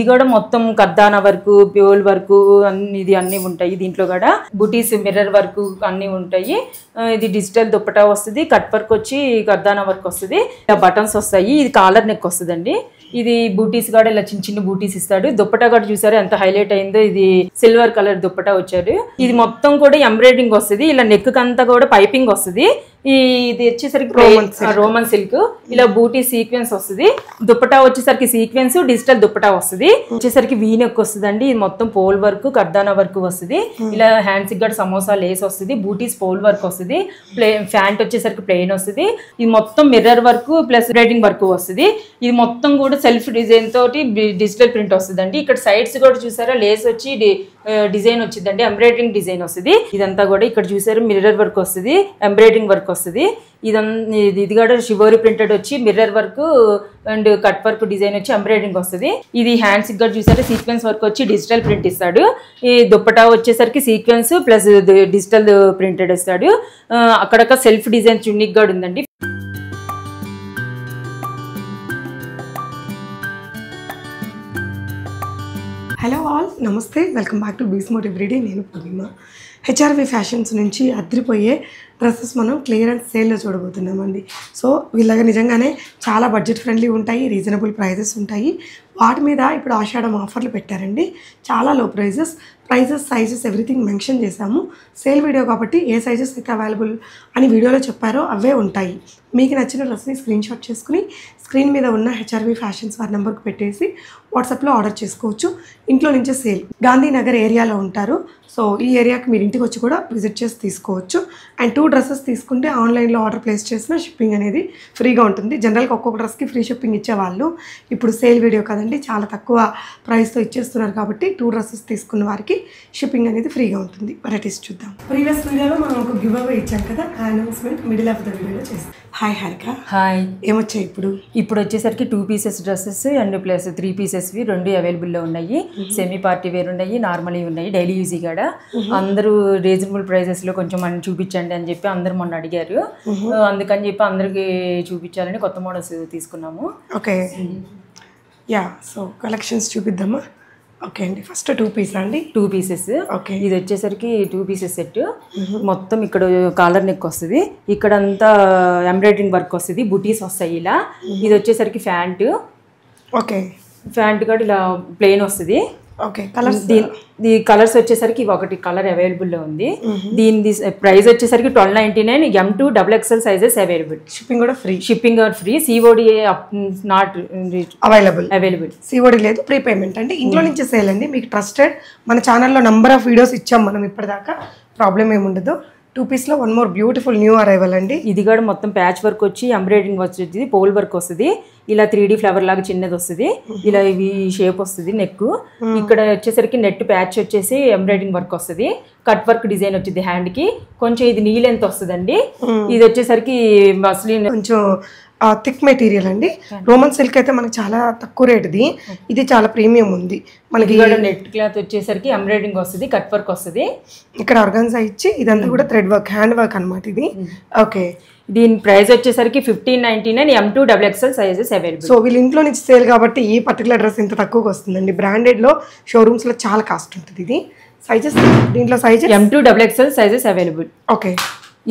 ఇది కూడా మొత్తం కద్దానా వర్క్ ప్యూల్ వర్క్ అన్ని ఇది అన్ని ఉంటాయి. దీంట్లో కూడా బుటీస్ మిర్రర్ వర్క్ అన్ని ఉంటాయి. ఇది డిజిటల్ దుప్పటా వస్తుంది కట్ వర్క్ వచ్చి కద్దానా వర్క్ వస్తుంది. బటన్స్ వస్తాయి. ఇది కాలర్ నెక్ వస్తుందండి. ఇది బూటీస్ కూడా ఇలా చిన్న చిన్న బూటీస్ ఇస్తాడు. దుప్పటా కూడా చూసారు ఎంత హైలైట్ అయిందో? ఇది సిల్వర్ కలర్ దుప్పటా వచ్చాడు. ఇది మొత్తం కూడా ఎంబ్రాయిడింగ్ వస్తుంది. ఇలా నెక్ అంతా కూడా పైపింగ్ వస్తుంది. ఈ ఇది వచ్చేసరికి రోమన్ సిల్క్ ఇలా బూటీ సీక్వెన్స్ వస్తుంది. దుప్పటా వచ్చేసరికి సీక్వెన్స్ డిజిటల్ దుప్పటా వస్తుంది. వచ్చేసరికి వీ నెక్ వస్తుందండి. ఇది మొత్తం పోల్ వర్క్ కర్దానా వర్క్ వస్తుంది. ఇలా హ్యాండ్స్ కూడా సమోసా లేస్ వస్తుంది. బూటీస్ పోల్ వర్క్ వస్తుంది. ప్లే ఫ్యాంట్ వచ్చేసరికి ప్లెయిన్ వస్తుంది. ఇది మొత్తం mirror work plus writing work వస్తుంది. ఇది మొత్తం కూడా సెల్ఫ్ డిజైన్ తోటి డిజిటల్ ప్రింట్ వస్తుందండి. ఇక్కడ సైడ్స్ కూడా చూసారా? లేస్ వచ్చి డిజైన్ వచ్చిందండి. ఎంబ్రాయిడరింగ్ డిజైన్ వస్తుంది. ఇదంతా కూడా ఇక్కడ చూసారు మిర్రర్ వర్క్ వస్తుంది ఎంబ్రాయిడరింగ్ వర్క్ వస్తుంది. ఇదంతా ఇది ఇది కూడా షివోరి ప్రింటెడ్ వచ్చి mirror work and cut work design వచ్చి ఎంబ్రాయిడరింగ్ వస్తుంది. ఇది హ్యాండ్స్ కూడా చూసారు? సీక్వెన్స్ వర్క్ వచ్చి డిజిటల్ ప్రింట్ ఇస్తాడు. ఈ దుప్పటా వచ్చేసరికి సీక్వెన్స్ ప్లస్ డిజిటల్ ప్రింటెడ్ ఇస్తాడు. ఆ, అక్కడక్క సెల్ఫ్ డిజైన్ చున్నిక్ కూడా ఉందండి. హలో ఆల్ నమస్తే. వెల్కమ్ బ్యాక్ టు బీస్మోట్ ఎవ్రీడే. నేను పూర్ణిమ. హెచ్ఆర్వి ఫ్యాషన్స్ నుంచి అద్రిపోయే డ్రెస్సెస్ మనం క్లియరెన్స్ సేల్లో చూడబోతున్నామండి. సో వీళ్ళగా నిజంగానే చాలా బడ్జెట్ ఫ్రెండ్లీ ఉంటాయి రీజనబుల్ ప్రైజెస్ ఉంటాయి. వాటి మీద ఇప్పుడు ఆషాఢం ఆఫర్లు పెట్టారండి. చాలా low prices prices sizes everything mention చేశాము. సేల్ వీడియో కాబట్టి ఏ సైజెస్ అయితే అవైలబుల్ అని వీడియోలో చెప్పారో అవే ఉంటాయి. మీకు నచ్చిన డ్రెస్ని స్క్రీన్షాట్ చేసుకుని స్క్రీన్ మీద ఉన్న హెచ్ఆర్వి ఫ్యాషన్స్ వారి నెంబర్కి పెట్టేసి వాట్సాప్లో ఆర్డర్ చేసుకోవచ్చు. ఇంట్లో నుంచే సేల్. గాంధీనగర్ ఏరియాలో ఉంటారు. సో ఈ ఏరియాకి మీరు ఇంటికి వచ్చి కూడా విజిట్ చేసి తీసుకోవచ్చు. అండ్ టూ డ్రెస్సెస్ తీసుకుంటే ఆన్లైన్లో ఆర్డర్ ప్లేస్ చేసిన షిప్పింగ్ అనేది ఫ్రీగా ఉంటుంది. జనరల్గా ఒక్కొక్క డ్రెస్కి ఫ్రీ షిప్పింగ్ ఇచ్చేవాళ్ళు. ఇప్పుడు సేల్ వీడియో కదండి చాలా తక్కువ ప్రైస్తో ఇచ్చేస్తున్నారు కాబట్టి టూ డ్రెస్సెస్ తీసుకున్న వారికి షిప్పింగ్ అనేది ఫ్రీగా ఉంటుంది. వెరైటీస్ చూద్దాం. ప్రీవియస్ వీడియోలో మనం ఒక గివ్ అవే ఇచ్చాం కదా అనౌన్స్మెంట్ మిడిల్ ఆఫ్ ద వీడియోలో చేస్తాం. హాయ్ హారిక హాయ్ ఏమొచ్చాయి ఇప్పుడు? ఇప్పుడు వచ్చేసరికి two pieces dresses and plus three పీసెస్వి రెండు అవైలబుల్లో ఉన్నాయి. సెమీ పార్టీ వేర్ ఉన్నాయి నార్మల్ ఉన్నాయి డైలీ యూజీ కూడా. అందరూ రీజనబుల్ ప్రైజెస్లో కొంచెం మనం చూపించండి అని చెప్పి అందరూ మొన్న అడిగారు. అందుకని చెప్పి అందరికి చూపించాలని కొత్త మోడల్స్ తీసుకున్నాము. ఓకే యా సో కలెక్షన్స్ చూపిద్దామా? ఓకే అండి. ఫస్ట్ టూ పీస్ అండి? Two pieces. ఓకే. ఇది వచ్చేసరికి టూ పీసెస్ సెట్. మొత్తం ఇక్కడ కాలర్ నెక్ వస్తుంది. ఇక్కడ అంతా ఎంబ్రాయిడరింగ్ వర్క్ వస్తుంది. బుటీస్ వస్తాయి ఇలా. ఇది వచ్చేసరికి ఫ్యాంట్. ఓకే. ఫ్యాంట్ కూడా ఇలా ప్లెయిన్ వస్తుంది. ఓకే కలర్స్ దీని ఈ కలర్స్ వచ్చేసరికి ఇవి ఒకటి కలర్ అవైలబుల్లో ఉంది. దీని ప్రైస్ వచ్చేసరికి twelve ninety nine M to double XL sizes available shipping కూడా free shipping free COD not available available COD లేదు ప్రీపేమెంట్ అంటే ఇంట్లో నుంచి సేల్ అండి. మీకు ట్రస్టెడ్ మన ఛానల్లో నంబర్ ఆఫ్ వీడియోస్ ఇచ్చాం మనం ఇప్పటిదాకా. ప్రాబ్లం ఏమి ఉండదు two పీస్లో one more beautiful new arrival అండి. ఇది కూడా మొత్తం ప్యాచ్ వర్క్ వచ్చి ఎంబ్రాయిడింగ్ వచ్చేది పోల్ వర్క్ వస్తుంది. ఇలా త్రీ డీ ఫ్లవర్ లాగా చిన్నది వస్తుంది. ఇలా ఇవి షేప్ వస్తుంది నెక్ ఇక్కడ వచ్చేసరికి నెట్ ప్యాచ్ వచ్చేసి ఎంబ్రాయిడింగ్ వర్క్ వస్తుంది. కట్ వర్క్ డిజైన్ వచ్చింది హ్యాండ్కి. కొంచెం ఇది నీ లెంత్ వస్తుందండి. ఇది వచ్చేసరికి మస్లిన్ కొంచెం థిక్ మెటీరియల్ అండి. రోమన్ సిల్క్ అయితే మనకి చాలా తక్కువ రేటుది. ఇది చాలా ప్రీమియం ఉంది. మనకి నెట్ క్లాత్ వచ్చేసరికి ఎంబ్రాయిడింగ్ వస్తుంది కట్ వర్క్ వస్తుంది. ఇక్కడ ఆర్గాన్జా ఇచ్చి ఇదంతా కూడా థ్రెడ్ వర్క్ హ్యాండ్ వర్క్ అనమాట ఇది. ఓకే. దీని ప్రైస్ వచ్చేసరికి fifteen ninety nine M to double XL sizes available so వీళ్ళ ఇంట్లో నుంచి సేల్ కాబట్టి ఈ పర్టికులర్ డ్రెస్ ఇంత తక్కువకి వస్తుందండి. బ్రాండెడ్లో షోరూమ్స్లో చాలా కాస్ట్ ఉంటుంది ఇది. సైజెస్ దీంట్లో sizes M to double XL sizes available okay.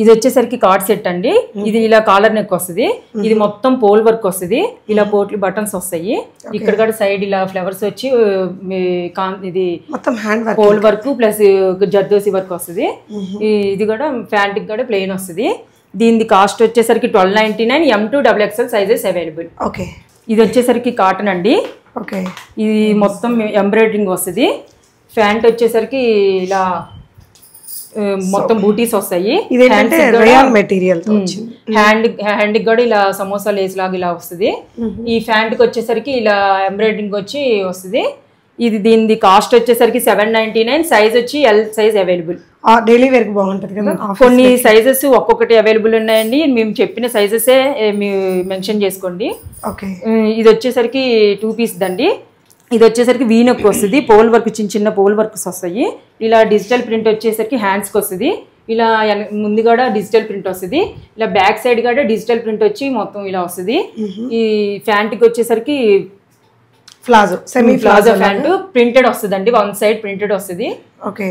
ఇది వచ్చేసరికి కార్డ్ సెట్ అండి. ఇది ఇలా కాలర్ నెక్ వస్తుంది. ఇది మొత్తం పోల్ వర్క్ వస్తుంది. ఇలా పోట్లు బటన్స్ వస్తాయి. ఇక్కడ కూడా సైడ్ ఇలా ఫ్లవర్స్ వచ్చి ఇది మొత్తం hand work pole work plus zardozi work వస్తుంది. ఇది కూడా ఫ్యాంట్ కూడా ప్లెయిన్ వస్తుంది. దీని కాస్ట్ వచ్చేసరికి twelve ninety nine M to double XL sizes available okay. ఇది వచ్చేసరికి కాటన్ అండి. ఓకే. ఇది మొత్తం ఎంబ్రాయిడరింగ్ వస్తుంది. ఫ్యాంట్ వచ్చేసరికి ఇలా మొత్తం బూటీస్ వస్తాయి. ఇదేంటంటే రయాన్ మెటీరియల్ హ్యాండ్ హ్యాండ్ కూడా ఇలా సమోసా లేస్ లాగా ఇలా వస్తుంది. ఈ ఫ్యాంట్కి వచ్చేసరికి ఇలా ఎంబ్రాయిడరింగ్ వచ్చి వస్తుంది. ఇది దీని కాస్ట్ వచ్చేసరికి సెవెన్ నైన్టీ నైన్ సైజ్ వచ్చి ఎల్ సైజ్ అవైలబుల్ డైలీ వేర్కి బాగుంటుంది కదా కొన్ని సైజెస్ ఒక్కొక్కటి అవైలబుల్ ఉన్నాయండి. మేము చెప్పిన సైజెసే మెన్షన్ చేసుకోండి. ఓకే. ఇది వచ్చేసరికి టూ పీస్ దండి. ఇది వచ్చేసరికి వీనొక్ వస్తుంది. పోల్ వర్క్ చిన్న చిన్న పోల్ వర్క్స్ వస్తాయి. ఇలా డిజిటల్ ప్రింట్ వచ్చేసరికి హ్యాండ్స్కి వస్తుంది. ఇలా ముందు కూడా డిజిటల్ ప్రింట్ వస్తుంది. ఇలా బ్యాక్ సైడ్ కూడా డిజిటల్ ప్రింట్ వచ్చి మొత్తం ఇలా వస్తుంది. ఈ ఫ్యాంట్కి వచ్చేసరికి palazzo semi palazzo pant printed వస్తుందండి. వన్ సైడ్ ప్రింటెడ్ వస్తుంది. ఓకే.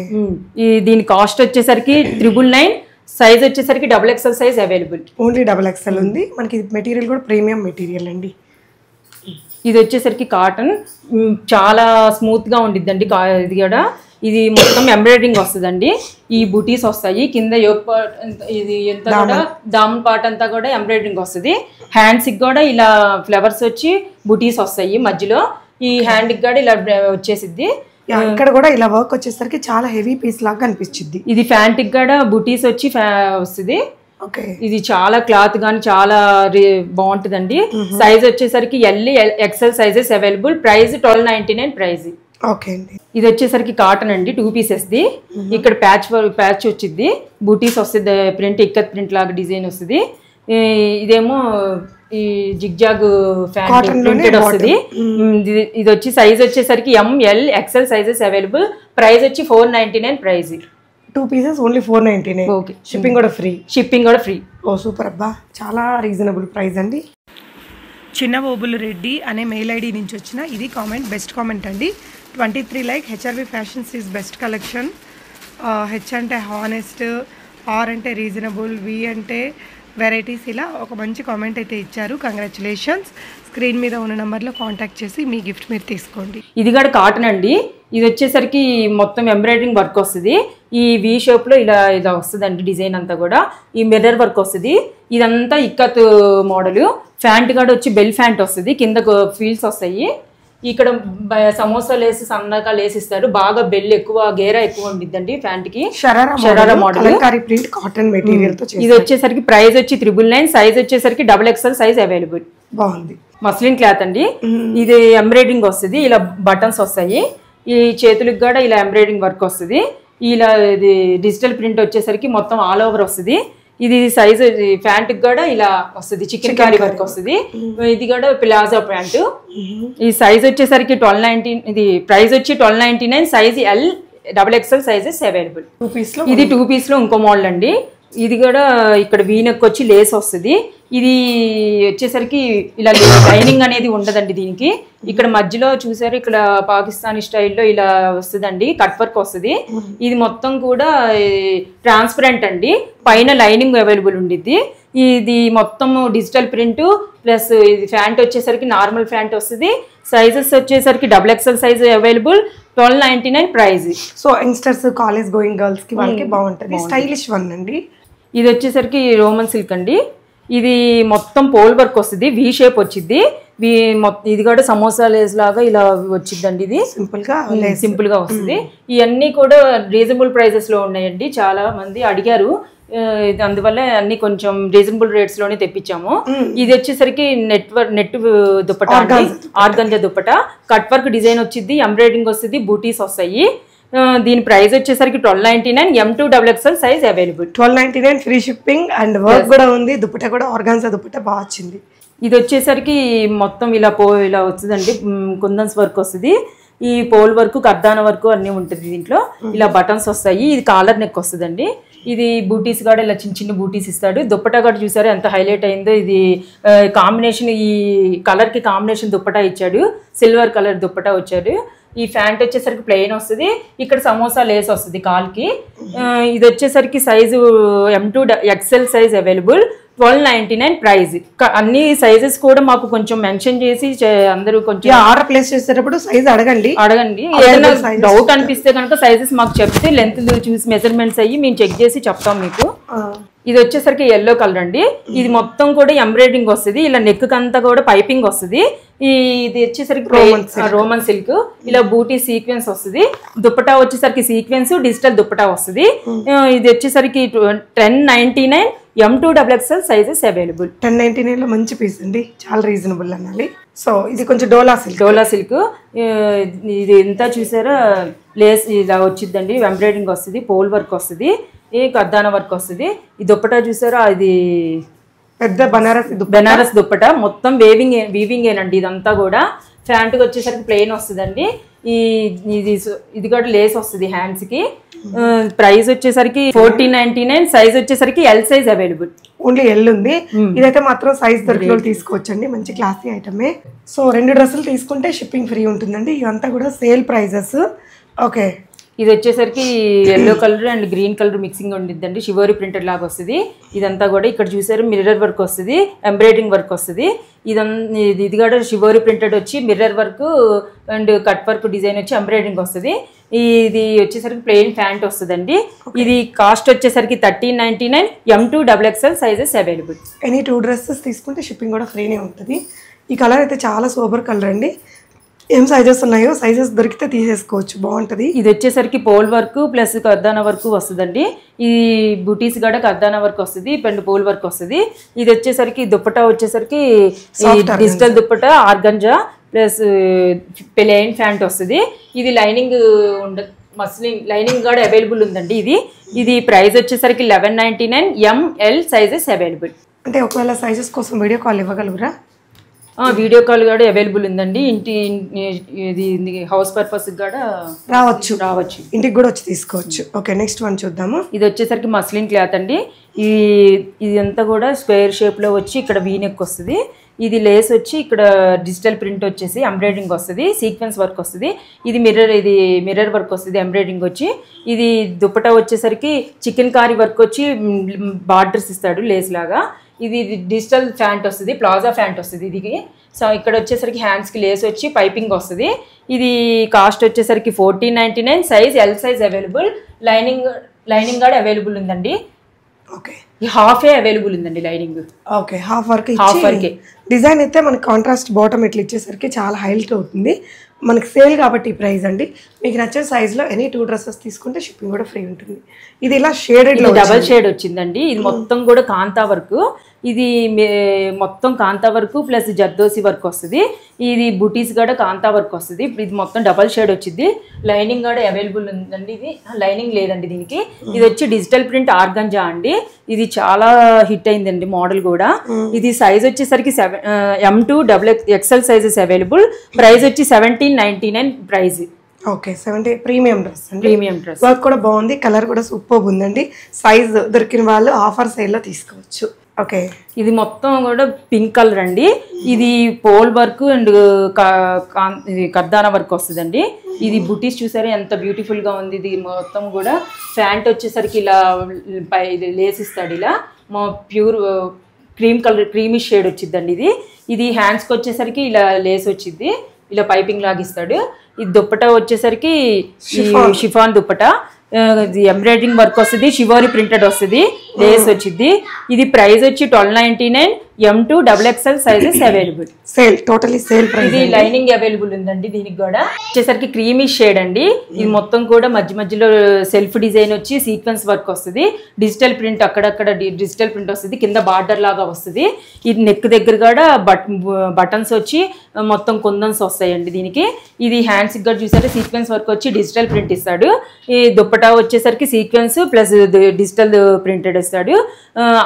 ఈ దీని కాస్ట్ వచ్చేసరికి త్రిబుల్ నైన్ సైజ్ వచ్చేసరికి double XL size available. Only double XL ఉంది. మనకి మెటీరియల్ కూడా ప్రీమియం మెటీరియల్ అండి. ఇది వచ్చేసరికి కాటన్ చాలా స్మూత్గా ఉండిద్దండి కా- ఇది కూడా. ఇది మొత్తం ఎంబ్రాయిడరింగ్ వస్తుందండి. ఈ బుటీస్ వస్తాయి. కింద అంత- ఇది ఎంత కూడా దామన్ పార్ట్ అంతా కూడా ఎంబ్రాయిడరింగ్ వస్తుంది. హ్యాండ్స్కి కూడా ఇలా ఫ్లవర్స్ వచ్చి బుటీస్ వస్తాయి మధ్యలో. ఈ హ్యాండ్కి కూడా ఇలా వచ్చేసిద్ది. ఇక్కడ కూడా ఇలా వర్క్ వచ్చేసరికి చాలా హెవీ పీస్ లాగా కనిపించింది ఇది ఫ్యాంట్కి కూడా బుటీస్ వచ్చి ఫ్యా- వస్తుంది. ఇది చాలా క్లాత్ కానీ చాలా బాగుంటుందండి. సైజ్ వచ్చేసరికి L XL sizes available price twelve ninety nine price okay అండి. ఇది వచ్చేసరికి కాటన్ అండి టూ పీసెస్ ది ఇక్కడ ప్యాచ్ ప్యాచ్ వచ్చింది బూటీస్ వస్తుంది ప్రింట్ ఇక్కత్ ప్రింట్ లాగా డిజైన్ వస్తుంది. ఇదేమో ఈ జిగ్జాగ్ ఫ్యాన్ ప్రింటెడ్ వస్తుంది. ఇది- ఇది వచ్చి సైజ్ వచ్చేసరికి M L XL sizes available price వచ్చి four ninety nine price two pieces only four ninety nine. Okay. Shipping కూడా ఫ్రీ షిప్పింగ్ కూడా ఫ్రీ ఓ సూపర్ అబ్బా. చాలా రీజనబుల్ ప్రైస్ అండి. చిన్న ఓబులు రెడ్డి అనే మెయిల్ ఐడి నుంచి వచ్చిన ఇది కామెంట్ బెస్ట్ కామెంట్ అండి. Twenty three like HRV fashions is best collection H అంటే హానెస్ట్ ఆర్ అంటే రీజనబుల్ వి అంటే వెరైటీస్ ఇలా ఒక మంచి కామెంట్ అయితే ఇచ్చారు. కంగ్రాచులేషన్స్ స్క్రీన్ మీద ఉన్న నెంబర్లో కాంటాక్ట్ చేసి మీ గిఫ్ట్ మీరు తీసుకోండి. ఇది కూడా కాటన్ అండి. ఇది వచ్చేసరికి మొత్తం ఎంబ్రాయిడరింగ్ వర్క్ వస్తుంది. ఈ వి షేప్లో ఇలా ఇలా వస్తుంది డిజైన్ అంతా కూడా. ఈ మిర్రర్ వర్క్ వస్తుంది. ఇదంతా ఇక్కత్ మోడల్ ఫ్యాంట్ కూడా వచ్చి బెల్ ఫ్యాంట్ వస్తుంది. కింద ఫీల్స్ వస్తాయి. ఇక్కడ సమోసా లేసి సన్నగా లేసిస్తారు. బాగా బెల్ ఎక్కువ గేరా ఎక్కువ ఉండిద్దండి ఫ్యాంట్కి. Sharara sharara model model. Kalamkari print cotton మెటీరియల్తో చేసి ఇది వచ్చేసరికి ప్రైస్ వచ్చి త్రిబుల్ నైన్ సైజ్ వచ్చేసరికి డబుల్ ఎక్స్ఎల్ సైజ్ అవైలబుల్ బాగుంది. మస్లిన్ క్లాత్ అండి. ఇది ఎంబ్రాయిడరింగ్ వస్తుంది. ఇలా బటన్స్ వస్తాయి. ఈ చేతులకు కూడా ఇలా ఎంబ్రాయిడరింగ్ వర్క్ వస్తుంది. ఇలా ఇది డిజిటల్ ప్రింట్ వచ్చేసరికి మొత్తం ఆల్ ఓవర్ వస్తుంది. ఇది సైజ్ ప్యాంట్ కూడా ఇలా వస్తుంది. చికెన్ కారీ వర్క్ వస్తుంది. ఇది కూడా ప్లాజో ప్యాంట్ ఈ సైజ్ వచ్చేసరికి ట్వెల్వ్ నైన్టీన్ ఇది ప్రైస్ వచ్చి twelve ninety nine size L double XL sizes available two పీస్లో ఇది టూ పీస్లో ఇంకో మోడల్ అండి. ఇది కూడా ఇక్కడ వీనక్ వచ్చి లేస్ వస్తుంది. ఇది వచ్చేసరికి ఇలా లైనింగ్ అనేది ఉండదండి దీనికి. ఇక్కడ మధ్యలో చూసారు ఇక్కడ పాకిస్తానీ స్టైల్లో ఇలా వస్తుందండి కట్ వర్క్ వస్తుంది. ఇది మొత్తం కూడా ట్రాన్స్పరెంట్ అండి. పైన లైనింగ్ అవైలబుల్ ఉండిద్ది. ఇది మొత్తం డిజిటల్ ప్రింట్ ప్లస్ ఇది ఫ్యాంట్ వచ్చేసరికి నార్మల్ ఫ్యాంట్ వస్తుంది. సైజెస్ వచ్చేసరికి double XL size available twelve ninety nine price so youngsters college going గర్ల్స్కి వాళ్ళకి బాగుంటుంది. స్టైలిష్ వన్ అండి. ఇది వచ్చేసరికి రోమన్ సిల్క్ అండి. ఇది మొత్తం పోల్ వర్క్ వస్తుంది వి షేప్ వచ్చింది ఇది కూడా సమోసా లేస్ లాగా ఇలా వచ్చిందండి ఇది. సింపుల్గా సింపుల్గా వస్తుంది. ఇవన్నీ కూడా రీజనబుల్ ప్రైసెస్లో ఉన్నాయండి. చాలా మంది అడిగారు. అందువల్ల అన్ని కొంచెం రీజనబుల్ రేట్స్లోనే తెప్పించాము. ఇది వచ్చేసరికి net net dupatta organza dupatta. Cut work design వచ్చింది ఎంబ్రాయిడింగ్ వస్తుంది బూటీస్ వస్తాయి. దీని ప్రైస్ వచ్చేసరికి twelve ninety nine M to double XL size available twelve ninety nine free shipping and work కూడా ఉంది. దుప్పట కూడా ఆర్గాన్సా దుప్పట బాగా వచ్చింది. ఇది వచ్చేసరికి మొత్తం ఇలా పో ఇలా వస్తుందండి. కుందన్స్ వర్క్ వస్తుంది. ఈ పోల్ వర్క్ కర్దాన వర్క్ అన్నీ ఉంటుంది దీంట్లో. ఇలా బటన్స్ వస్తాయి. ఇది కాలర్ నెక్ వస్తుందండి. ఇది బూటీస్ కూడా ఇలా చిన్న చిన్న బూటీస్ ఇస్తాడు. దుప్పటా కూడా చూసారు ఎంత హైలైట్ అయిందో? ఇది కాంబినేషన్ ఈ కలర్కి కాంబినేషన్ దుప్పటా ఇచ్చాడు. సిల్వర్ కలర్ దుప్పటా వచ్చాడు. ఈ ప్యాంట్ వచ్చేసరికి ప్లెయిన్ వస్తుంది. ఇక్కడ సమోసా లేస్ వస్తుంది కాల్కి. ఇది వచ్చేసరికి size M to XL size available twelve ninety nine price అన్ని సైజెస్ కూడా మాకు కొంచెం మెన్షన్ చేసి అందరూ కొంచెం ఆర్డర్ ప్లేస్ చేసేటప్పుడు సైజ్ అడగండి. అడగండి. ఏదైనా డౌట్ అనిపిస్తే కనుక సైజెస్ మాకు చెప్తే లెంత్ చూసి మెజర్మెంట్స్ అయ్యి మేము చెక్ చేసి చెప్తాం మీకు. ఇది వచ్చేసరికి ఎల్లో కలర్ అండి. ఇది మొత్తం కూడా ఎంబ్రాయిడింగ్ వస్తుంది. ఇలా నెక్ అంతా కూడా పైపింగ్ వస్తుంది. ఈ ఇది వచ్చేసరికి రోమన్ సిల్క్ ఇలా బూటీ సీక్వెన్స్ వస్తుంది. దుప్పటా వచ్చేసరికి సీక్వెన్స్ డిజిటల్ దుప్పటా వస్తుంది. ఆ, ఇది వచ్చేసరికి ten ninety nine M to double XL sizes available ten ninety నైన్లో మంచి పీస్ అండి. చాలా రీజనబుల్ అనాలి. సో ఇది కొంచెం డోలా సిల్క్ డోలా సిల్క్ ఇది ఎంత చూసారా? లేస్ ఇలా వచ్చిందండి ఎంబ్రాయిడింగ్ వస్తుంది. పోల్ వర్క్ వస్తుంది. ఏ కద్దాన వర్క్ వస్తుంది? ఈ దుప్పటా చూసారా? ఇది పెద్ద బనారస్ బెనారస్ దుప్పట. మొత్తం వేవింగ్ వీవింగ్ ఏనండి ఇదంతా కూడా. ఫ్యాంట్కి వచ్చేసరికి ప్లెయిన్ వస్తుందండి. ఈ ఇది ఇది కూడా లేస్ వస్తుంది హ్యాండ్స్కి ప్రైస్ వచ్చేసరికి ఫోర్టీన్ నైన్టీ నైన్ సైజ్ వచ్చేసరికి L size available only L ఉంది. ఇదైతే మాత్రం సైజ్ దొరికిన తీసుకోవచ్చండి. మంచి క్లాసీ ఐటమే సో రెండు డ్రెస్సులు తీసుకుంటే షిప్పింగ్ ఫ్రీ ఉంటుందండి. ఇవంతా కూడా సేల్ ప్రైజెస్ ఓకే ఇది వచ్చేసరికి yellow colour and green colour mixing ఉండిద్దండి. షివోరి ప్రింటెడ్ లాగా వస్తుంది. ఇదంతా కూడా ఇక్కడ చూసారు మిర్రర్ వర్క్ వస్తుంది ఎంబ్రాయిడింగ్ వర్క్ వస్తుంది. ఇదం ఇది కూడా షివోరి ప్రింటెడ్ వచ్చి mirror work and cut work design వచ్చి ఎంబ్రాయిడింగ్ వస్తుంది. ఇది వచ్చేసరికి ప్లెయిన్ ప్యాంట్ వస్తుందండి. ఇది కాస్ట్ వచ్చేసరికి thirteen ninety nine M to double XL sizes available any two dresses తీసుకుంటే షిప్పింగ్ కూడా ఫ్రీనే ఉంటుంది. ఈ కలర్ అయితే చాలా సూపర్ కలర్ అండి. ఏం సైజెస్ ఉన్నాయో? సైజెస్ దొరికితే తీసేసుకోవచ్చు. బాగుంటుంది. ఇది వచ్చేసరికి పోల్ వర్క్ ప్లస్ కర్దానా వర్క్ వస్తుందండి. ఈ బుటీస్ కూడా కర్దానా వర్క్ వస్తుంది పెండు పోల్ వర్క్ వస్తుంది. ఇది వచ్చేసరికి దుప్పటా వచ్చేసరికి డిజిటల్ దుప్పటా ఆర్గంజా ప్లస్ ప్లెయిన్ ప్యాంట్ వస్తుంది. ఇది లైనింగ్ ఉండ మస్లిన్ లైనింగ్ కూడా అవైలబుల్ ఉందండి ఇది. ఇది ప్రైస్ వచ్చేసరికి eleven ninety nine ML sizes available అంటే ఒకవేళ సైజెస్ కోసం వీడియో కాల్ ఇవ్వగలరా? వీడియో కాల్ కూడా అవైలబుల్ ఉందండి. ఇంటి ఇది హౌస్ పర్పస్ కూడా రావచ్చు. రావచ్చు. ఇంటికి కూడా వచ్చి తీసుకోవచ్చు. ఓకే నెక్స్ట్ వన్ చూద్దాము. ఇది వచ్చేసరికి మస్లిన్ క్లాత్ అండి. ఈ ఇది అంతా కూడా స్క్వేర్ షేప్లో వచ్చి ఇక్కడ వీనెక్ వస్తుంది. ఇది లేస్ వచ్చి ఇక్కడ డిజిటల్ ప్రింట్ వచ్చేసి ఎంబ్రాయిడింగ్ వస్తుంది. సీక్వెన్స్ వర్క్ వస్తుంది. ఇది మిర్రర్ ఇది మిర్రర్ వర్క్ వస్తుంది ఎంబ్రాయిడింగ్ వచ్చి. ఇది దుప్పటా వచ్చేసరికి చికెన్ కారీ వర్క్ వచ్చి బార్డర్స్ ఇస్తాడు లేస్ లాగా. ఇది డిజిటల్ ఫ్యాంట్ వస్తుంది ప్లాజా ఫ్యాంట్ వస్తుంది ఇది. సో ఇక్కడ వచ్చేసరికి హ్యాండ్స్కి లేస్ వచ్చి పైపింగ్ వస్తుంది. ఇది కాస్ట్ వచ్చేసరికి fourteen ninety nine size L size available lining lining కూడా అవైలబుల్ ఉందండి. ఓకే. ఈ హాఫే అవైలబుల్ ఉందండి lining okay half work half వర్కే. డిజైన్ అయితే మనకి కాంట్రాస్ట్ బాటమ్ ఇట్లా ఇచ్చేసరికి చాలా హైలైట్ అవుతుంది. మనకి సేల్ కాబట్టి ఈ ప్రైస్ అండి. మీకు నచ్చే సైజులో ఎనీ టూ డ్రెస్సెస్ తీసుకుంటే షిప్పింగ్ కూడా ఫ్రీ ఉంటుంది. ఇది ఇలా షేడెడ్లో డబల్ షేడ్ వచ్చిందండి. ఇది మొత్తం కూడా కాంతా వర్క్. ఇది మొత్తం kantha work plus zardozi work వస్తుంది. ఇది బుటీస్ కూడా కాంతా వర్క్ వస్తుంది. ఇది మొత్తం డబల్ షేడ్ వచ్చింది. లైనింగ్ కూడా అవైలబుల్ ఉందండి ఇది. లైనింగ్ లేదండి దీనికి. ఇది వచ్చి డిజిటల్ ప్రింట్ ఆర్గంజా అండి. ఇది చాలా హిట్ అయిందండి మోడల్ కూడా. ఇది సైజ్ వచ్చేసరికి seven M to double XL sizes available price వచ్చి seventeen ninety nine price okay seventy premium dress అండి. ప్రీమియం డ్రెస్ వర్క్ కూడా బాగుంది కలర్ కూడా సూపర్ ఉందండి. సైజ్ దొరికిన వాళ్ళు ఆఫర్ సేల్లో తీసుకోవచ్చు. ఓకే. ఇది మొత్తం కూడా పింక్ కలర్ అండి. ఇది పోల్ వర్క్ అండ్ ఇది కర్దానా వర్క్ వస్తుందండి. ఇది బుటీస్ చూసారా ఎంత బ్యూటిఫుల్గా ఉంది. ఇది మొత్తం కూడా ఫ్యాంట్ వచ్చేసరికి ఇలా పై ఇది లేస్ ఇస్తాడు ఇలా. మా pure cream colour creamy shade వచ్చిందండి ఇది. ఇది హ్యాండ్స్కి వచ్చేసరికి ఇలా లేస్ వచ్చింది. ఇలా పైపింగ్ లాగిస్తాడు. ఇది దుప్పట వచ్చేసరికి ఈ షిఫాన్. దుప్పట. ఎంబ్రాయిడింగ్ వర్క్ వస్తుంది షివోరి ప్రింటెడ్ వస్తుంది లేస్ వచ్చింది ఇది ప్రైస్ వచ్చి twelve ninety nine M to double XL sizes available sale totally sale ఇది లైనింగ్ అవైలబుల్ ఉందండి దీనికి కూడా. వచ్చేసరికి క్రీమీ షేడ్ అండి. ఇది మొత్తం కూడా మధ్య మధ్యలో సెల్ఫ్ డిజైన్ వచ్చి సీక్వెన్స్ వర్క్ వస్తుంది. డిజిటల్ ప్రింట్ అక్కడక్కడ డిజిటల్ ప్రింట్ వస్తుంది. కింద బార్డర్ లాగా వస్తుంది. ఇది నెక్ దగ్గర కూడా బట్ బటన్స్ వచ్చి మొత్తం కుందన్స్ వస్తాయండి దీనికి. ఇది హ్యాండ్స్ కూడా చూసారా సీక్వెన్స్ వర్క్ వచ్చి డిజిటల్ ప్రింట్ ఇస్తాడు. ఈ దుప్పటా వచ్చేసరికి సీక్వెన్స్ ప్లస్ డిజిటల్ ప్రింటెడ్ ఇస్తాడు.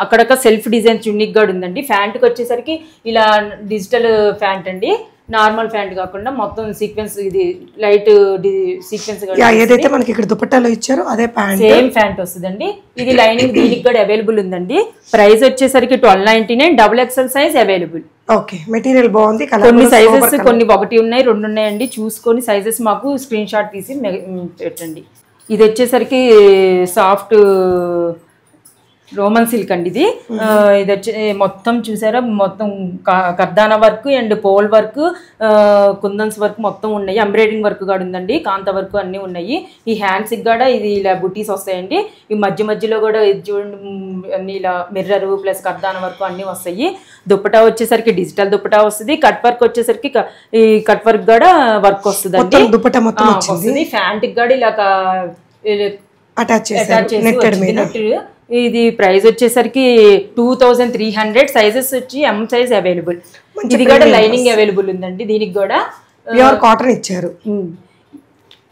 అక్కడక్కడ సెల్ఫ్ డిజైన్ చున్నిక్ కూడా ఉందండి. ఫ్యాంట్కి వచ్చేసరికి ఇలా డిజిటల్ ఫ్యాంట్ అండి. నార్మల్ ఫ్యాంట్ కాకుండా మొత్తం సీక్వెన్స్ ఇది లైట్ సీక్వెన్స్ ఏదైతే మనకి ఇక్కడ దుపట్టాలో ఇచ్చారో అదే ప్యాంట్. సేమ్ ఫ్యాంట్ వస్తుందండి. ఇది లైనింగ్ దీనికి కూడా అవైలబుల్ ఉందండి. ప్రైస్ వచ్చేసరికి twelve ninety nine double XL size available okay material బాగుంది కొన్ని సైజెస్ కొన్ని ఒకటి ఉన్నాయి రెండు ఉన్నాయండి. చూసుకొని సైజెస్ మాకు స్క్రీన్ షాట్ తీసి పెట్టండి. ఇది వచ్చేసరికి సాఫ్ట్ రోమన్ సిల్క్ అండి ఇది. ఇది వచ్చి మొత్తం చూసారా? మొత్తం కర్దానా వర్క్ అండ్ పోల్ వర్క్ కుందన్స్ వర్క్ మొత్తం ఉన్నాయి. ఎంబ్రాయిడింగ్ వర్క్ కూడా ఉందండి. కాంత వర్క్ అన్నీ ఉన్నాయి. ఈ హ్యాండ్స్కి కూడా ఇది ఇలా బుటీస్ వస్తాయండి. ఈ మధ్య మధ్యలో కూడా ఇది చూడండి అన్ని ఇలా మిర్రర్ ప్లస్ కర్దానా వర్క్ అన్నీ వస్తాయి. దుప్పటా వచ్చేసరికి డిజిటల్ దుప్పటా వస్తుంది. కట్ వర్క్ వచ్చేసరికి ఈ కట్ వర్క్ కూడా వర్క్ వస్తుందండి. మొత్తం దుపట్టా మొత్తం వస్తుంది. ఫ్యాంట్కి కూడా ఇలా అటాచ్ చేసి ఇది ప్రైస్ వచ్చేసరికి two thousand three hundred sizes వచ్చి ఎం సైజ్ అవైలబుల్ ఇది కూడా లైనింగ్ అవైలబుల్ ఉందండి. దీనికి కూడా ప్యూర్ కాటన్ ఇచ్చారు.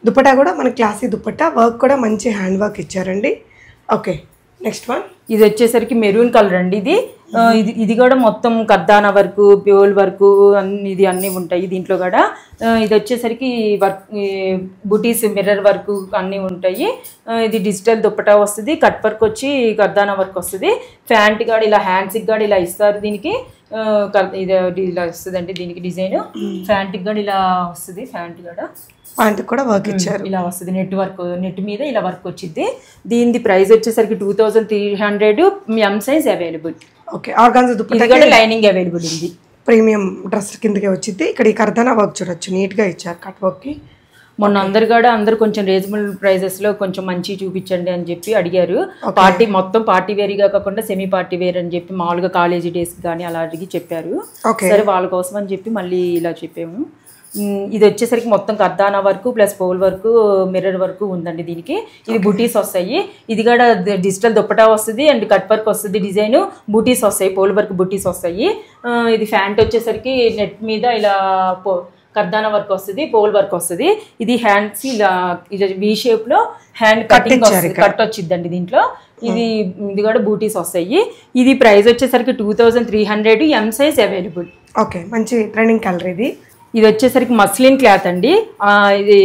దుపట్టా కూడా మన క్లాసీ దుపట్టా. వర్క్ కూడా మంచి హ్యాండ్ వర్క్ ఇచ్చారండి. ఓకే నెక్స్ట్ వన్ ఇది వచ్చేసరికి మెరూన్ కలర్ అండి ఇది. ఇది ఇది కూడా మొత్తం కర్దానా వర్క్ ప్యూల్ వర్క్ అన్ని ఇది అన్నీ ఉంటాయి దీంట్లో కూడా. ఇది వచ్చేసరికి వర్క్ బుటీస్ మిర్రర్ వర్క్ అన్నీ ఉంటాయి. ఇది డిజిటల్ దుప్పటా వస్తుంది కట్ వర్క్ వచ్చి కర్దానా వర్క్ వస్తుంది. ప్యాంట్ కూడా ఇలా హ్యాండ్స్కి కూడా ఇలా ఇస్తారు దీనికి. ఇది ఇలా వస్తుందండి దీనికి డిజైన్. ప్యాంట్కి కూడా ఇలా వస్తుంది ప్యాంట్ కూడా ప్యాంట్ కూడా వర్క్ ఇచ్చారు. ఇలా వస్తుంది నెట్ వర్క్ నెట్ మీద ఇలా వర్క్ వచ్చింది దీని ప్రైస్ వచ్చేసరికి two thousand three hundred M size available okay. దుప్పటి కూడా లైనింగ్ అవైలబుల్ ఉంది. ప్రీమియం డ్రెస్ కిందకే వచ్చింది. ఇక్కడ ఈ కర్దానా వర్క్ చూడొచ్చు. నీట్గా ఇచ్చారు కట్ వర్క్కి మొన్న అందరు కూడా అందరు కొంచెం రీజనబుల్ ప్రైజెస్లో కొంచెం మంచి చూపించండి అని చెప్పి అడిగారు. పార్టీ మొత్తం పార్టీ వేరీగా కాకుండా సెమీ పార్టీ వేర్ అని చెప్పి మామూలుగా కాలేజీ డేస్ కానీ అలా అడిగి చెప్పారు. సరే వాళ్ళ కోసం అని చెప్పి మళ్ళీ ఇలా చెప్పాము. ఇది వచ్చేసరికి మొత్తం కర్దానా వర్క్ ప్లస్ పోల్ వర్క్ మిర్రర్ వర్క్ ఉందండి దీనికి. ఇది బూటీస్ వస్తాయి. ఇది కూడా డిజిటల్ దుప్పటా వస్తుంది అండ్ కట్ వర్క్ వస్తుంది డిజైన్. బూటీస్ వస్తాయి పోల్ వర్క్ బూటీస్ వస్తాయి. ఇది ఫ్యాంట్ వచ్చేసరికి నెట్ మీద ఇలా పో కర్దానా వర్క్ వస్తుంది పోల్ వర్క్ వస్తుంది. ఇది హ్యాండ్స్ ఇలా వి షేప్లో హ్యాండ్ కటింగ్ వస్తుంది కట్ వచ్చిందండి దీంట్లో. ఇది ఇది కూడా బూటీస్ వస్తాయి. ఇది ప్రైస్ వచ్చేసరికి two thousand three hundred M size available okay మంచి ట్రెండింగ్ కలర్ ఇది. ఇది వచ్చేసరికి మస్లిన్ క్లాత్ అండి. ఇది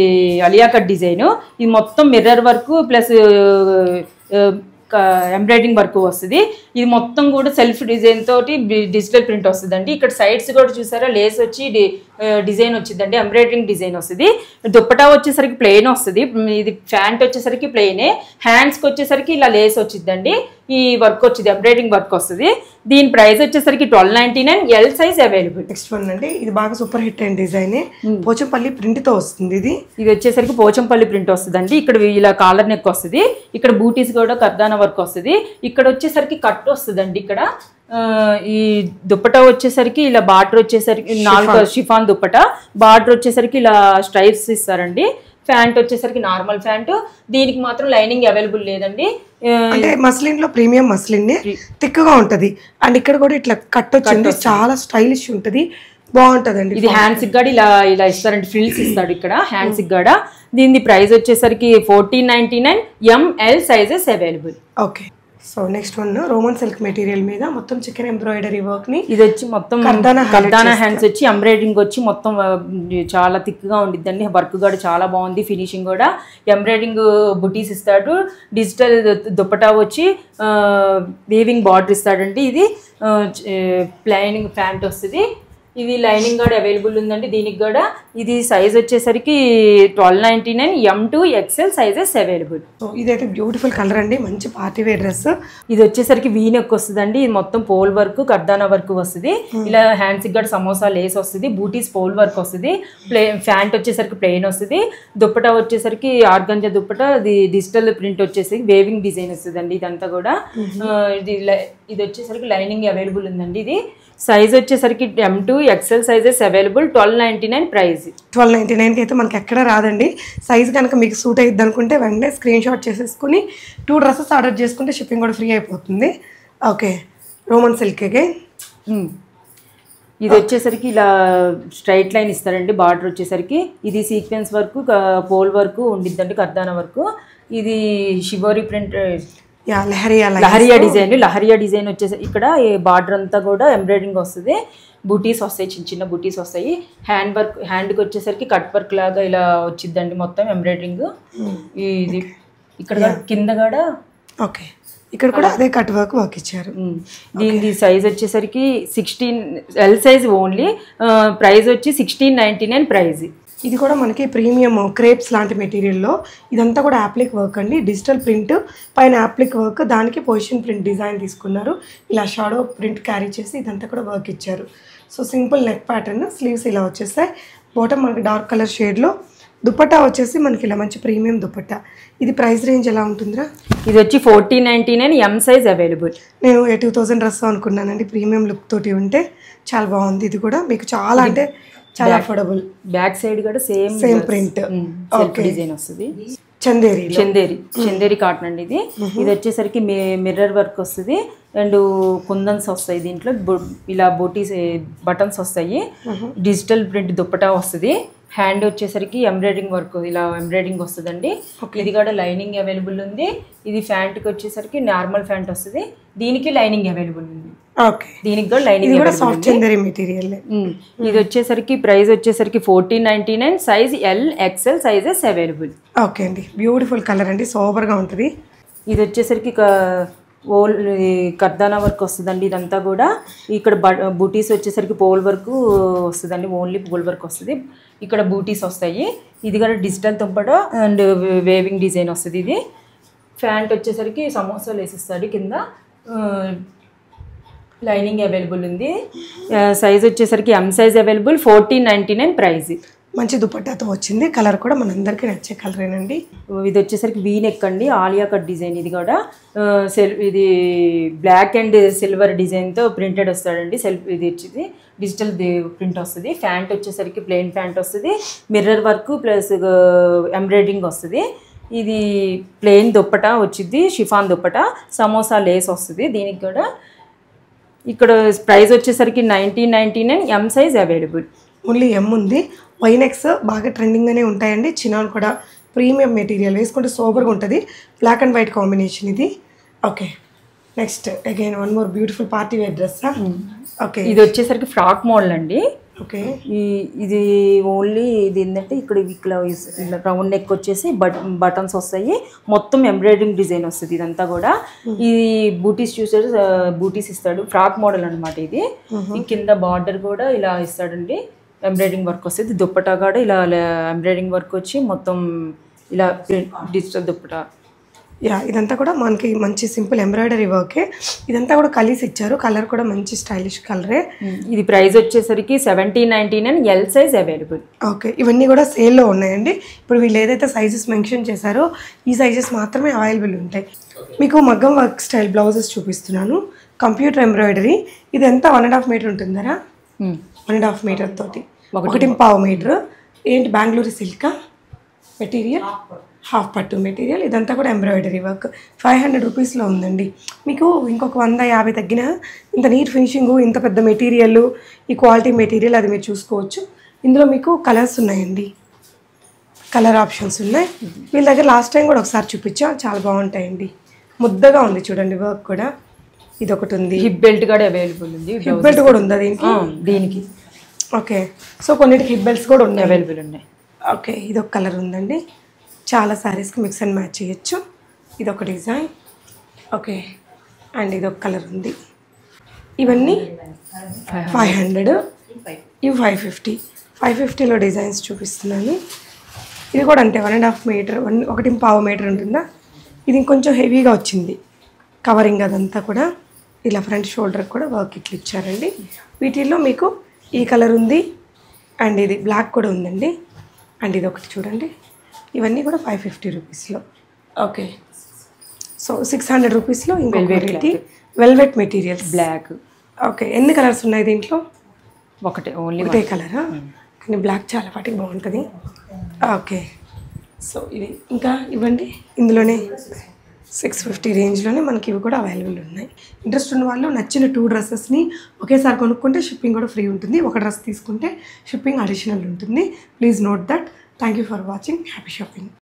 అలియాకట్ డిజైన్. ఇది మొత్తం mirror work plus embroidering work వస్తుంది. ఇది మొత్తం కూడా సెల్ఫ్ డిజైన్ తోటి డిజిటల్ ప్రింట్ వస్తుందండి. ఇక్కడ సైడ్స్ కూడా చూసారా? లేస్ వచ్చి డిజైన్ వచ్చిందండి ఎంబ్రాయిడింగ్ డిజైన్ వస్తుంది. దుప్పటా వచ్చేసరికి ప్లెయిన్ వస్తుంది. ఇది ప్యాంట్ వచ్చేసరికి ప్లెయినే హ్యాండ్స్కి వచ్చేసరికి ఇలా లేస్ వచ్చిందండి. ఈ వర్క్ వచ్చింది ఎంబ్రాయిడింగ్ వర్క్ వస్తుంది. దీని ప్రైస్ వచ్చేసరికి twelve ninety nine L size available next one అండి. ఇది బాగా సూపర్ హిట్ అయిన డిజైన్ పోచంపల్లి ప్రింట్తో వస్తుంది ఇది. ఇది వచ్చేసరికి పోచంపల్లి ప్రింట్ వస్తుందండి. ఇక్కడ ఇలా కాలర్ నెక్ వస్తుంది. ఇక్కడ బూటీస్ కూడా కర్దానా వర్క్ వస్తుంది. ఇక్కడ వచ్చేసరికి కట్ వస్తుందండి ఇక్కడ. ఈ దుప్పటా వచ్చేసరికి ఇలా బార్డర్ వచ్చేసరికి నాలుగు షిఫాన్. దుప్పటా. బార్డర్ వచ్చేసరికి ఇలా స్ట్రైప్స్ ఇస్తారండి. ప్యాంట్ వచ్చేసరికి నార్మల్ ప్యాంట్. దీనికి మాత్రం లైనింగ్ అవైలబుల్ లేదండి. అంటే మస్లిన్లో ప్రీమియం మస్లిన్ థిక్గా ఉంటది. అండ్ ఇక్కడ కూడా ఇట్లా కట్ వచ్చింది. చాలా స్టైలిష్ ఉంటది. బాగుంటదండి ఇది హ్యాండ్స్ కూడా ఇలా ఇలా ఇస్తారండి. ఫ్రిల్స్ ఇస్తాడు ఇక్కడ హ్యాండ్స్ కూడా దీని ప్రైస్ వచ్చేసరికి fourteen ninety nine ML sizes available okay. So next one Roman silk material మీద మొత్తం చికెన్ ఎంబ్రాయిడరీ వర్క్ని ఇది వచ్చి మొత్తం కర్దానా హ్యాండ్స్ వచ్చి ఎంబ్రాయిడింగ్ వచ్చి మొత్తం చాలా థిక్గా ఉండిద్దండి వర్క్ కూడా చాలా బాగుంది ఫినిషింగ్ కూడా. ఎంబ్రాయిడింగ్ బుటీస్ ఇస్తాడు డిజిటల్ దుప్పటా వచ్చి వీవింగ్ బార్డర్ ఇస్తాడండి. ఇది ప్లైనింగ్ ప్యాంట్ వస్తుంది. ఇది లైనింగ్ కూడా అవైలబుల్ ఉందండి. దీనికి కూడా ఇది సైజ్ వచ్చేసరికి twelve ninety nine M to XL sizes available so ఇదైతే బ్యూటిఫుల్ కలర్ అండి. మంచి పార్టీ వేర్ డ్రెస్ ఇది వచ్చేసరికి వీ నెక్ వస్తుందండి. ఇది మొత్తం పోల్ వర్క్ కర్దానా వర్క్ వస్తుంది. ఇలా హ్యాండ్స్ కూడా సమోసా లేస్ వస్తుంది. బూటీస్ పోల్ వర్క్ వస్తుంది. ప్లే ప్యాంట్ వచ్చేసరికి ప్లెయిన్ వస్తుంది. దుప్పటా వచ్చేసరికి ఆర్గంజా దుప్పటా ఇది డిజిటల్ ప్రింట్ వచ్చేసి వేవింగ్ డిజైన్ వస్తుందండి ఇదంతా కూడా. ఆ, ఇది ఇది వచ్చేసరికి లైనింగ్ అవైలబుల్ ఉందండి ఇది. సైజ్ వచ్చేసరికి M to XL sizes available twelve ninety nine price twelve ninety నైన్కి అయితే మనకి ఎక్కడ రాదండి. సైజ్ కనుక మీకు సూట్ అయ్యిద్ది అనుకుంటే వెంటనే స్క్రీన్ షాట్ చేసేసుకుని టూ డ్రెస్సెస్ ఆర్డర్ చేసుకుంటే షిప్పింగ్ కూడా ఫ్రీ అయిపోతుంది. ఓకే రోమన్ సిల్క్కి. ఇది వచ్చేసరికి ఇలా స్ట్రైట్ లైన్ ఇస్తారండి. బార్డర్ వచ్చేసరికి ఇది సీక్వెన్స్ వర్క్ పోల్ వర్క్ ఉండిద్దండి కర్దానా వర్క్ ఇది shibori print leheriya design lahariya design వచ్చేసి ఇక్కడ ఈ బార్డర్ అంతా కూడా ఎంబ్రాయిడింగ్ వస్తుంది. బూటీస్ వస్తాయి చిన్న చిన్న బూటీస్ వస్తాయి. హ్యాండ్ వర్క్ హ్యాండ్కి వచ్చేసరికి కట్ వర్క్ లాగా ఇలా వచ్చిద్దండి మొత్తం ఎంబ్రాయిడింగ్. ఇది ఇక్కడ కూడా కింద కూడా ఓకే ఇక్కడ కూడా అదే కట్ వర్క్ వర్క్ ఇచ్చారు. ఉమ్. దీని సైజ్ వచ్చేసరికి sixteen L size only price వచ్చి సిక్స్టీన్ నైంటీ నైన్ ప్రైజ్ ఇది కూడా మనకి ప్రీమియం క్రేప్స్ లాంటి మెటీరియల్లో ఇదంతా కూడా యాప్లిక్ వర్క్ అండి. డిజిటల్ ప్రింట్ పైన యాప్లిక్ వర్క్ దానికి పొజిషన్ ప్రింట్ డిజైన్ తీసుకున్నారు. ఇలా షాడో ప్రింట్ క్యారీ చేసి ఇదంతా కూడా వర్క్ ఇచ్చారు. So simple neck pattern sleeves ఇలా వచ్చేస్తాయి బాటమ్ మనకి డార్క్ కలర్ షేడ్లో. దుపట్టా వచ్చేసి మనకి ఇలా మంచి ప్రీమియం దుపట్టా. ఇది ప్రైస్ రేంజ్ ఎలా ఉంటుందిరా? ఇది వచ్చి fourteen ninety nine M size available. నేను టూ థౌజండ్ డ్రెస్ అనుకున్నానండి ప్రీమియం లుక్ తోటి ఉంటే. చాలా బాగుంది ఇది కూడా. మీకు చాలా అంటే చాలా అఫోర్డబుల్ బ్యాక్ సైడ్ కూడా same same print design Chanderi. Chanderi. Chanderi Chanderi cotton అండి ఇది. ఇది వచ్చేసరికి మిర్రర్ వర్క్ వస్తుంది. అండ్ కుందన్స్ వస్తాయి దీంట్లో. ఇలా బోటీస్ బటన్స్ వస్తాయి. డిజిటల్ ప్రింట్ దుప్పటా వస్తుంది. హ్యాండ్ వచ్చేసరికి ఎంబ్రాయిడింగ్ వర్క్ ఇలా ఎంబ్రాయిడింగ్ వస్తుందండి. ఇది కూడా లైనింగ్ అవైలబుల్ ఉంది. ఇది ఫ్యాంట్కి వచ్చేసరికి నార్మల్ ఫ్యాంట్ వస్తుంది. దీనికి లైనింగ్ అవైలబుల్ ఉంది. దీనికి కూడా లైనింగ్ మెటీరియల్ ఇది వచ్చేసరికి ప్రైస్ వచ్చేసరికి fourteen ninety nine size L XL sizes available okay అండి. బ్యూటిఫుల్ కలర్ అండి. సూపర్గా ఉంటుంది. ఇది వచ్చేసరికి ఓల్ కర్దానా వర్క్ వస్తుందండి ఇదంతా కూడా. ఇక్కడ బూటీస్ వచ్చేసరికి పోల్ వర్క్ వస్తుందండి. ఓన్లీ పోల్ వర్క్ వస్తుంది. ఇక్కడ బూటీస్ వస్తాయి. ఇది కూడా డిజిటల్ తుంపడ అండ్ వేవింగ్ డిజైన్ వస్తుంది ఇది. ప్యాంట్ వచ్చేసరికి సమోసాలు వేసిస్తాడు కింద. లైనింగ్ అవైలబుల్ ఉంది. సైజ్ వచ్చేసరికి M size available fourteen ninety nine price మంచి దుపట్టాతో వచ్చింది. కలర్ కూడా మనందరికీ నచ్చే కలరేనండి. ఇది వచ్చేసరికి వీ నెక్ అండి. ఆలియా కట్ డిజైన్ ఇది కూడా. సెల్ ఇది బ్లాక్ అండ్ సిల్వర్ డిజైన్తో ప్రింటెడ్ వస్తాడండి. సెల్ఫ్ ఇది వచ్చేది డిజిటల్ ప్రింట్ వస్తుంది. ప్యాంట్ వచ్చేసరికి ప్లెయిన్ ప్యాంట్ వస్తుంది. మిర్రర్ వర్క్ ప్లస్ ఎంబ్రాయిడింగ్ వస్తుంది. ఇది ప్లెయిన్ దుప్పట వచ్చింది షిఫాన్ దుప్పట. సమోసా లేస్ వస్తుంది. దీనికి కూడా ఇక్కడ ప్రైస్ వచ్చేసరికి nineteen ninety nine M size available only M ఉంది. వైనెక్స్ బాగా ట్రెండింగ్గానే ఉంటాయండి. చినాన్ కూడా ప్రీమియం మెటీరియల్ వేసుకుంటే సూపర్గా ఉంటుంది. బ్లాక్ అండ్ వైట్ కాంబినేషన్ ఇది. Okay next again one more beautiful party wear dress okay ఇది వచ్చేసరికి ఫ్రాక్ మోడల్ అండి. ఈ ఇది ఓన్లీ ఇది ఏంటంటే ఇక్కడ ఇక్కడ ఇలా రౌండ్ నెక్ వచ్చేసి బట్ బటన్స్ వస్తాయి. మొత్తం ఎంబ్రాయిడరింగ్ డిజైన్ వస్తుంది ఇదంతా కూడా. ఇది బూటీస్ చూసారు బూటీస్ ఇస్తాడు. ఫ్రాక్ మోడల్ అన్నమాట ఇది. ఈ కింద బార్డర్ కూడా ఇలా ఇస్తాడండి. ఎంబ్రాయిడరింగ్ వర్క్ వస్తుంది. దుప్పటా కూడా ఇలా ఎంబ్రాయిడరింగ్ వర్క్ వచ్చి మొత్తం ఇలా డిజిటల్ దుప్పటా. యా ఇదంతా కూడా మనకి మంచి సింపుల్ ఎంబ్రాయిడరీ వర్కే. ఇదంతా కూడా కలిసి ఇచ్చారు. కలర్ కూడా మంచి స్టైలిష్ కలరే. ఇది ప్రైస్ వచ్చేసరికి seventeen ninety nine L size available. Okay ఇవన్నీ కూడా సేల్లో ఉన్నాయండి. ఇప్పుడు వీళ్ళు ఏదైతే సైజెస్ మెన్షన్ చేశారో ఈ సైజెస్ మాత్రమే అవైలబుల్ ఉంటాయి. మీకు మగ్గం వర్క్ స్టైల్ బ్లౌజెస్ చూపిస్తున్నాను. Computer embroidery. ఇది ఎంత? వన్ అండ్ హాఫ్ మీటర్ ఉంటుందరా? వన్ అండ్ హాఫ్ మీటర్ తోటి. ఒకటి పావు మీటర్. ఏంటి? బెంగళూరు సిల్క్? మెటీరియల్? హాఫ్ పట్టు మెటీరియల్ ఇదంతా కూడా ఎంబ్రాయిడరీ వర్క్. ఫైవ్ హండ్రెడ్ రూపీస్లో ఉందండి. మీకు ఇంకొక వంద యాభై తగ్గిన ఇంత నీట్ ఫినిషింగ్ ఇంత పెద్ద మెటీరియల్ ఈ క్వాలిటీ మెటీరియల్ అది మీరు చూసుకోవచ్చు. ఇందులో మీకు కలర్స్ ఉన్నాయండి. కలర్ ఆప్షన్స్ ఉన్నాయి. వీళ్ళ దగ్గర లాస్ట్ టైం కూడా ఒకసారి చూపించాం. చాలా బాగుంటాయండి. ముద్దగా ఉంది చూడండి వర్క్ కూడా. ఇది ఒకటి ఉంది. హిప్ బెల్ట్ కూడా అవైలబుల్ ఉంది. హిప్ బెల్ట్ కూడా ఉందా దీనికి? దీనికి. ఓకే. సో కొన్నిటికి హిప్ బెల్ట్స్ కూడా ఉన్నాయి. అవైలబుల్ ఉన్నాయి. ఓకే. ఇది ఒక కలర్ ఉందండి. చాలా శారీస్కి మిక్స్ అండ్ మ్యాచ్ చేయొచ్చు. ఇది ఒక డిజైన్ ఓకే అండ్ ఇది ఒక కలర్ ఉంది. ఇవన్నీ ఫైవ్ హండ్రెడ్ ఇవి ఫైవ్ ఫిఫ్టీ ఫైవ్ ఫిఫ్టీలో డిజైన్స్ చూపిస్తున్నాను. ఇది కూడా అంటే one and half metre one ఒకటి పావు మీటర్ ఉంటుందా? ఇది ఇంకొంచెం హెవీగా వచ్చింది. కవరింగ్ అదంతా కూడా ఇలా ఫ్రంట్ షోల్డర్ కూడా వర్క్ ఇట్లు ఇచ్చారండి. వీటిల్లో మీకు ఈ కలర్ ఉంది. అండ్ ఇది బ్లాక్ కూడా ఉందండి. అండ్ ఇది ఒకటి చూడండి. ఇవన్నీ కూడా ఫైవ్ ఫిఫ్టీ రూపీస్లో ఓకే సో సిక్స్ హండ్రెడ్ రూపీస్లో ఇంకో variety velvet materials black okay ఎన్ని కలర్స్ ఉన్నాయి దీంట్లో? ఒకటే ఓన్లీ ఒకటే కలరా కానీ బ్లాక్ చాలా వాటికి బాగుంటుంది. ఓకే సో ఇది ఇంకా ఇవ్వండి. ఇందులోనే సిక్స్ ఫిఫ్టీ రేంజ్లోనే మనకి ఇవి కూడా అవైలబుల్ ఉన్నాయి. ఇంట్రెస్ట్ ఉన్న వాళ్ళు నచ్చిన టూ డ్రెస్సెస్ని ఒకేసారి కొనుక్కుంటే షిప్పింగ్ కూడా ఫ్రీ ఉంటుంది. ఒక డ్రెస్ తీసుకుంటే షిప్పింగ్ అడిషనల్ ఉంటుంది. Please note that Thank you for watching. Happy shopping.